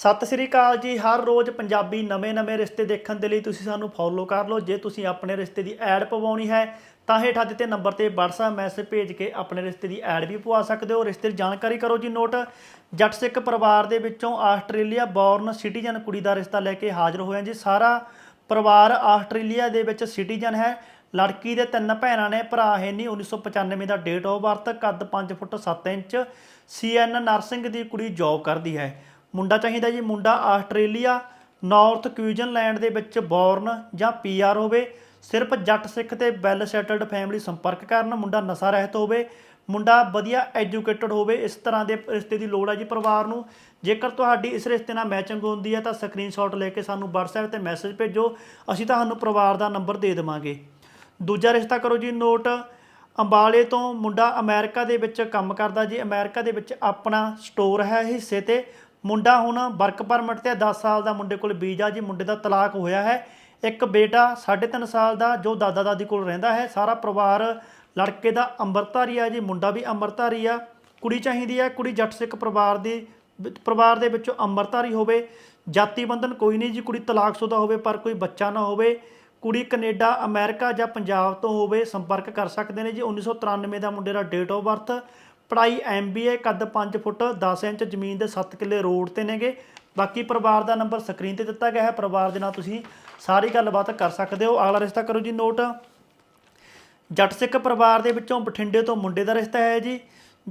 ਸਤਿ ਸ੍ਰੀ ਅਕਾਲ ਜੀ। ਹਰ ਰੋਜ਼ ਪੰਜਾਬੀ ਨਵੇਂ-ਨਵੇਂ ਰਿਸ਼ਤੇ ਦੇਖਣ ਦੇ ਲਈ ਤੁਸੀਂ ਸਾਨੂੰ ਫੋਲੋ ਕਰ ਲਓ। ਜੇ ਤੁਸੀਂ ਆਪਣੇ ਰਿਸ਼ਤੇ ਦੀ ਐਡ ਪਵਾਉਣੀ ਹੈ, ਤਾਂ ਹੇਠਾਂ ਦਿੱਤੇ ਨੰਬਰ ਤੇ WhatsApp ਮੈਸੇਜ ਭੇਜ ਕੇ ਆਪਣੇ ਰਿਸ਼ਤੇ ਦੀ ਐਡ ਵੀ ਪਵਾ ਸਕਦੇ ਹੋ। ਰਿਸ਼ਤੇ ਦੀ ਜਾਣਕਾਰੀ ਕਰੋ ਜੀ ਨੋਟ ਜੱਟ ਸਿੱਖ ਪਰਿਵਾਰ ਦੇ ਵਿੱਚੋਂ ਆਸਟ੍ਰੇਲੀਆ ਬੌਰਨ ਸਿਟੀਜ਼ਨ ਕੁੜੀ ਦਾ ਰਿਸ਼ਤਾ ਲੈ ਕੇ ਹਾਜ਼ਰ ਹੋਏ ਜੀ। ਸਾਰਾ ਪਰਿਵਾਰ ਆਸਟ੍ਰੇਲੀਆ ਦੇ ਵਿੱਚ ਸਿਟੀਜ਼ਨ ਹੈ। ਲੜਕੀ ਦੇ ਤਿੰਨ ਭੈਣਾਂ ਨੇ, ਭਰਾ ਹੈ ਨਹੀਂ 1995 ਦਾ ਡੇਟ ਆਫ ਬਰਥ ਕੱਦ 5 ਫੁੱਟ 7 ਇੰਚ ਸੀਐਨ ਨਰਸਿੰਗ ਦੀ ਕੁੜੀ ਜੌਬ ਕਰਦੀ ਹੈ। ਮੁੰਡਾ ਚਾਹੀਦਾ ਜੀ, ਮੁੰਡਾ ਆਸਟ੍ਰੇਲੀਆ, ਨਾਰਥ ਕੁਈਨਜ਼ਲੈਂਡ ਦੇ ਵਿੱਚ ਬੌਰਨ ਜਾਂ ਪੀਆਰ ਹੋਵੇ, ਸਿਰਫ ਜੱਟ ਸਿੱਖ ਤੇ ਵੈਲ ਸੈਟਲਡ ਫੈਮਿਲੀ ਸੰਪਰਕ ਕਰਨ, ਮੁੰਡਾ ਨਸ਼ਾ ਰਹਿਤ ਹੋਵੇ, ਮੁੰਡਾ ਵਧੀਆ ਐਜੂਕੇਟਡ ਹੋਵੇ, ਇਸ ਤਰ੍ਹਾਂ ਦੇ ਰਿਸ਼ਤੇ ਦੀ ਲੋੜ ਹੈ ਜੀ ਪਰਿਵਾਰ ਨੂੰ। ਜੇਕਰ ਤੁਹਾਡੀ ਇਸ ਰਿਸ਼ਤੇ ਨਾਲ ਮੈਚਿੰਗ ਹੁੰਦੀ ਹੈ ਤਾਂ ਸਕਰੀਨਸ਼ਾਟ ਲੈ ਕੇ ਸਾਨੂੰ WhatsApp ਤੇ ਮੈਸੇਜ ਭੇਜੋ, ਅਸੀਂ ਤੁਹਾਨੂੰ ਪਰਿਵਾਰ ਦਾ ਨੰਬਰ ਦੇ ਦੇਵਾਂਗੇ। ਦੂਜਾ ਰਿਸ਼ਤਾ ਕਰੋ ਜੀ, ਨੋਟ, ਅੰਬਾਲੇ ਤੋਂ ਮੁੰਡਾ ਅਮਰੀਕਾ ਦੇ ਵਿੱਚ ਕੰਮ ਕਰਦਾ ਜੀ, ਅਮਰੀਕਾ ਦੇ ਵਿੱਚ ਆਪਣਾ ਸਟੋਰ ਹੈ, ਹਿੱਸੇ ਤੇ ਮੁੰਡਾ ਹੁਣ ਵਰਕ ਪਰਮਿਟ ਤੇ 10 ਸਾਲ ਦਾ ਮੁੰਡੇ ਕੋਲ ਵੀਜ਼ਾ, ਜੀ ਮੁੰਡੇ ਦਾ ਤਲਾਕ ਹੋਇਆ ਹੈ। ਇੱਕ ਬੇਟਾ 3.5 ਸਾਲ ਦਾ, ਜੋ ਦਾਦਾ ਦਾਦੀ ਕੋਲ ਰਹਿੰਦਾ ਹੈ। ਸਾਰਾ ਪਰਿਵਾਰ ਲੜਕੇ ਦਾ ਅੰਮ੍ਰਿਤਧਾਰੀ ਆ ਜੀ, ਮੁੰਡਾ ਵੀ ਅੰਮ੍ਰਿਤਧਾਰੀ ਆ। ਕੁੜੀ ਚਾਹੀਦੀ ਹੈ, ਕੁੜੀ ਜੱਟ ਸਿੱਖ ਪਰਿਵਾਰ ਦੀ, ਪਰਿਵਾਰ ਦੇ ਵਿੱਚੋਂ ਅੰਮ੍ਰਿਤਧਾਰੀ ਹੋਵੇ। ਜਾਤੀ ਬੰਧਨ ਕੋਈ ਨਹੀਂ ਜੀ, ਕੁੜੀ ਤਲਾਕਸ਼ੁਦਾ ਹੋਵੇ, ਪਰ ਕੋਈ ਬੱਚਾ ਨਾ ਹੋਵੇ। ਕੁੜੀ ਕੈਨੇਡਾ, ਅਮਰੀਕਾ ਜਾਂ ਪੰਜਾਬ ਤੋਂ ਹੋਵੇ ਸੰਪਰਕ ਕਰ ਸਕਦੇ ਨੇ ਜੀ। 1993 ਦਾ ਮੁੰਡੇ ਦਾ ਡੇਟ ਆਫ ਬਰਥ ਪੜ੍ਹਾਈ ਐਮਬੀਏ ਕੱਦ 5 ਫੁੱਟ 10 ਇੰਚ ਜ਼ਮੀਨ ਦੇ 7 ਕਿੱਲੇ ਰੋਡ ਤੇ ਨੇਗੇ। ਬਾਕੀ ਪਰਿਵਾਰ ਦਾ ਨੰਬਰ ਸਕਰੀਨ ਤੇ ਦਿੱਤਾ ਗਿਆ ਹੈ। ਪਰਿਵਾਰ ਦੇ ਨਾਲ ਤੁਸੀਂ ਸਾਰੀ ਗੱਲਬਾਤ ਕਰ ਸਕਦੇ ਹੋ। ਅਗਲਾ ਰਿਸ਼ਤਾ ਕਰੋ ਜੀ ਨੋਟ। ਜੱਟ ਸਿੱਖ ਪਰਿਵਾਰ ਦੇ ਵਿੱਚੋਂ ਬਠਿੰਡੇ ਤੋਂ ਮੁੰਡੇ ਦਾ ਰਿਸ਼ਤਾ ਹੈ ਜੀ।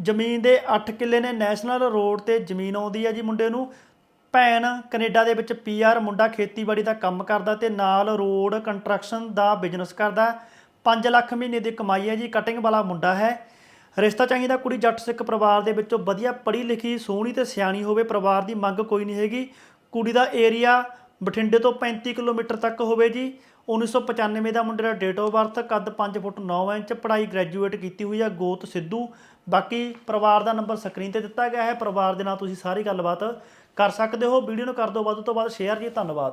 ਜ਼ਮੀਨ ਦੇ 8 ਕਿੱਲੇ ਨੇ ਨੈਸ਼ਨਲ ਰੋਡ ਤੇ ਜ਼ਮੀਨ ਆਉਂਦੀ ਹੈ ਜੀ ਮੁੰਡੇ ਨੂੰ। ਭੈਣ ਕੈਨੇਡਾ ਦੇ ਵਿੱਚ ਪੀਆਰ ਮੁੰਡਾ ਖੇਤੀਬਾੜੀ ਦਾ ਕੰਮ ਕਰਦਾ ਤੇ ਨਾਲ ਰੋਡ ਕੰਸਟਰਕਸ਼ਨ ਦਾ ਬਿਜ਼ਨਸ ਕਰਦਾ। 5 ਲੱਖ ਮਹੀਨੇ ਦੀ ਕਮਾਈ ਹੈ ਜੀ। ਕਟਿੰਗ ਵਾਲਾ ਮੁੰਡਾ ਹੈ। ਰਿਸ਼ਤਾ ਚਾਹੀਦਾ ਕੁੜੀ ਜੱਟ ਸਿੱਖ ਪਰਿਵਾਰ ਦੇ ਵਿੱਚੋਂ ਵਧੀਆ ਪੜ੍ਹੀ ਲਿਖੀ, ਸੋਹਣੀ ਤੇ ਸਿਆਣੀ ਹੋਵੇ, ਪਰਿਵਾਰ ਦੀ ਮੰਗ ਕੋਈ ਨਹੀਂ ਹੈਗੀ। ਕੁੜੀ ਦਾ ਏਰੀਆ ਬਠਿੰਡੇ ਤੋਂ 35 ਕਿਲੋਮੀਟਰ ਤੱਕ ਹੋਵੇ ਜੀ। 1995 ਦਾ ਮੁੰਡੇ ਦਾ ਡੇਟ ਆਫ ਬਰਥ ਕੱਦ 5 ਫੁੱਟ 9 ਇੰਚ, ਪੜ੍ਹਾਈ ਗ੍ਰੈਜੂਏਟ ਕੀਤੀ ਹੋਈ ਆ, ਗੋਤ ਸਿੱਧੂ। ਬਾਕੀ ਪਰਿਵਾਰ ਦਾ ਨੰਬਰ ਸਕਰੀਨ ਤੇ ਦਿੱਤਾ ਗਿਆ ਹੈ। ਪਰਿਵਾਰ ਦੇ ਨਾਲ ਤੁਸੀਂ ਸਾਰੀ ਗੱਲਬਾਤ ਕਰ ਸਕਦੇ ਹੋ। ਵੀਡੀਓ ਨੂੰ ਕਰ ਦਿਓ, ਵੱਧ ਤੋਂ ਵੱਧ ਸ਼ੇਅਰ ਜੀ, ਧੰਨਵਾਦ।